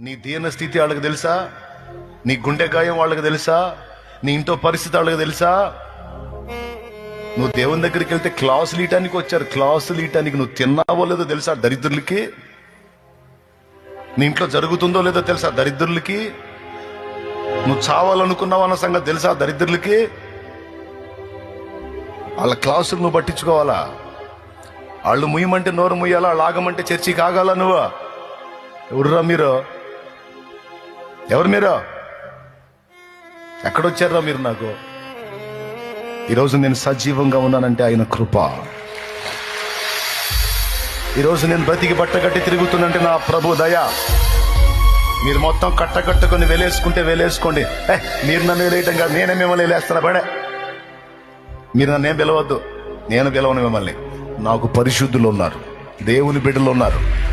నీ దీన స్థితి వాళ్ళకి తెలుసా? నీ గుండె గాయం వాళ్ళకి తెలుసా? నీ ఇంట్లో పరిస్థితి వాళ్ళకి తెలుసా? నువ్వు దేవుని దగ్గరికి వెళ్తే క్లాస్ లీయటానికి వచ్చారు. క్లాస్ లీయటానికి నువ్వు తిన్నావో లేదో తెలుసా దరిద్రులకి? నీ ఇంట్లో జరుగుతుందో లేదో తెలుసా దరిద్రులకి? నువ్వు చావాలనుకున్నావు అన్న సంగతి తెలుసా దరిద్రులకి? వాళ్ళ క్లాసులు నువ్వు పట్టించుకోవాలా? వాళ్ళు ముయ్యమంటే నోరు ముయ్యాలా? లాగమంటే ఆగమంటే చర్చికి ఆగాల నువ్వు? ఎవరురా మీరు? ఎవరు మీరు? ఎక్కడొచ్చారా మీరు నాకు? ఈరోజు నేను సజీవంగా ఉన్నానంటే ఆయన కృప. ఈరోజు నేను బ్రతికి బట్ట కట్టి తిరుగుతున్నంటే నా ప్రభు దయ. మీరు మొత్తం కట్ట వెలేసుకుంటే వేలేసుకుంటే వేలేసుకోండి మీరు నన్ను వెళ్ళేయటం కాదు నేనే మిమ్మల్ని వెళ్ళేస్తాను బడే మీరు నన్నేం పిలవద్దు నేను పిలవను మిమ్మల్ని. నాకు పరిశుద్ధులు ఉన్నారు దేవుని బిడ్డలు ఉన్నారు.